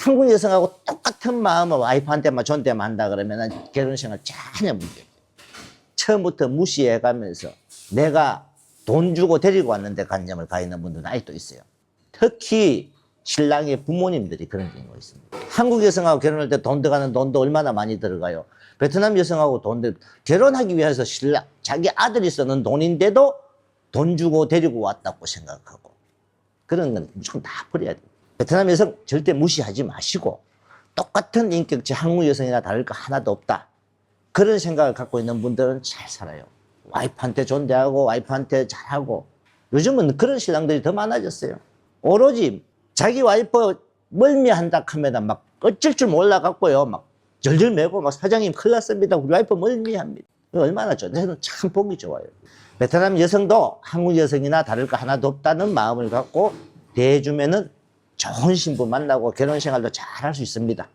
한국 여성하고 똑같은 마음을 와이프한테만 존대만 한다 그러면 결혼 생활 전혀 문제. 처음부터 무시해가면서 내가 돈 주고 데리고 왔는데 관념을 가 있는 분들은 아직도 있어요. 특히 신랑의 부모님들이 그런 경우가 있습니다. 한국 여성하고 결혼할 때 돈 들어가는 돈도 얼마나 많이 들어가요. 베트남 여성하고 돈 들, 결혼하기 위해서 신랑, 자기 아들이 쓰는 돈인데도 돈 주고 데리고 왔다고 생각하고 그런 건 무조건 다 버려야 돼요. 베트남 여성 절대 무시하지 마시고 똑같은 인격체 한국 여성이나 다를 거 하나도 없다. 그런 생각을 갖고 있는 분들은 잘 살아요. 와이프한테 존대하고 와이프한테 잘하고 요즘은 그런 신랑들이 더 많아졌어요. 오로지 자기 와이프 멀미한다 하면 막 어쩔 줄 몰라 갖고요. 막 절절 매고 막 사장님 큰일 났습니다. 우리 와이프 멀미합니다. 얼마나 좋아. 저는 참 보기 좋아요. 베트남 여성도 한국 여성이나 다를 거 하나도 없다는 마음을 갖고 대해주면은 좋은 신부 만나고 결혼 생활도 잘 할 수 있습니다.